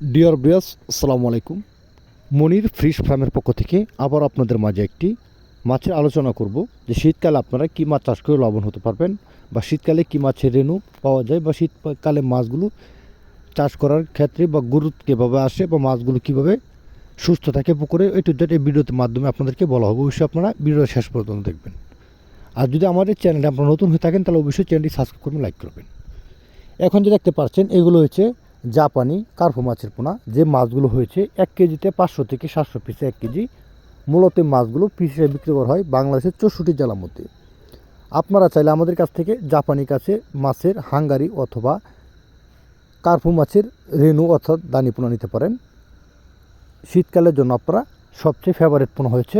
Deer ব্রিয়াস আসসালামু আলাইকুম। মনির fish ফার্মের পক্ষ থেকে আবার আপনাদের মাঝে একটি মাছের আলোচনা করব যে শীতকালে আপনারা কী মাছ চাষ করে লবণ হতে পারবেন বা শীতকালে কী মাছের রেণু পাওয়া যায় বা শীতকালে মাছগুলো চাষ করার ক্ষেত্রে বা গুরুত্ব কীভাবে আসে বা মাছগুলো কীভাবে সুস্থ থাকে পুকুরে এই টু এই ভিডিওর মাধ্যমে আপনাদেরকে বলা হবে। অবশ্যই আপনারা ভিডিও শেষ পর্যন্ত দেখবেন। আর যদি আমাদের চ্যানেলে আপনারা নতুন হয়ে থাকেন, তাহলে অবশ্যই চ্যানেলটি সাবস্ক্রাইব করবেন লাইক করবেন। এখন যে দেখতে পাচ্ছেন, এগুলো হচ্ছে জাপানি কার্পো মাছের পোনা, যে মাছগুলো হয়েছে এক কেজিতে পাঁচশো থেকে সাতশো পিসে, এক কেজি। মূলত মাছগুলো পিসে বিক্রি করা হয় বাংলাদেশের চৌষট্টি জেলার মধ্যে। আপনারা চাইলে আমাদের কাছ থেকে জাপানি কাছে মাছের হাঙ্গারি অথবা কার্পো মাছের রেনু অর্থাৎ দানি পোনা নিতে পারেন। শীতকালের জন্য আপনারা সবচেয়ে ফেভারিট পোনা হয়েছে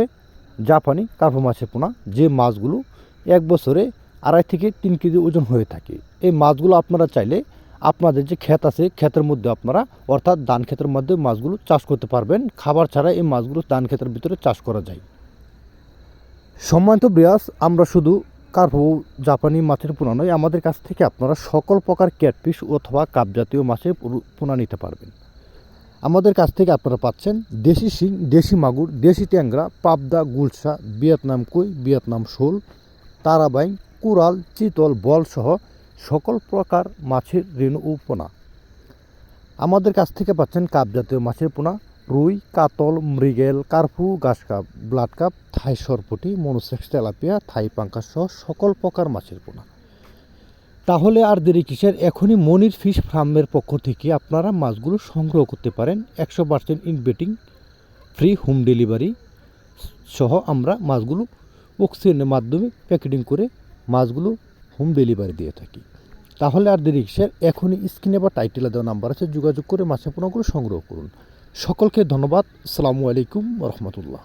জাপানি কার্পো মাছের পোনা, যে মাছগুলো এক বছরে আড়াই থেকে তিন কেজি ওজন হয়ে থাকে। এই মাছগুলো আপনারা চাইলে আপনাদের যে ক্ষেত আছে, ক্ষেতের মধ্যে আপনারা, অর্থাৎ ধান ক্ষেতের মধ্যে মাছগুলো চাষ করতে পারবেন। খাবার ছাড়া এই মাছগুলো ধান ক্ষেতের ভিতরে চাষ করা যায়। সম্মানিত ব্রিয়াস আমরা শুধু কার্পো জাপানি মাছের পোনা নয়, আমাদের কাছ থেকে আপনারা সকল প্রকার ক্যাটফিশ অথবা কাপ জাতীয় মাছের পোনা নিতে পারবেন। আমাদের কাছ থেকে আপনারা পাচ্ছেন দেশি শিং, দেশি মাগুর, দেশি ট্যাংরা, পাবদা গুলসা ভিয়েতনাম কই, ভিয়েতনাম শোল, তারাবাই কুরাল চিতল বল সহ সকল প্রকার মাছের রেণু ও পোনা। আমাদের কাছ থেকে পাচ্ছেন কাপ জাতীয় মাছের পোনা, রুই, কাতল, মৃগেল, কার্পু, ঘাস কাপ, ব্লাড কাপ, থাই সরপটি, মনোসেক্স তেলাপিয়া, থাই পাঙ্কাস সহ সকল প্রকার মাছের পোনা। তাহলে আর দেরি কিসের? এখনই মনির ফিশ ফার্মের পক্ষ থেকে আপনারা মাছগুলো সংগ্রহ করতে পারেন। একশো percent inbreeding, free home delivery সহ আমরা মাছগুলো অক্সিজেনের মাধ্যমে প্যাকেটিং করে মাছগুলো হোম ডেলিভারি দিয়ে থাকি। তাহলে আর দেরি কিসের? এখনই স্ক্রিনে বা টাইটেলে দেওয়া নাম্বার আছে, যোগাযোগ করে মাছের পোনাগুলো সংগ্রহ করুন। সকলকে ধন্যবাদ। আসসালামু আলাইকুম রহমতুল্লাহ।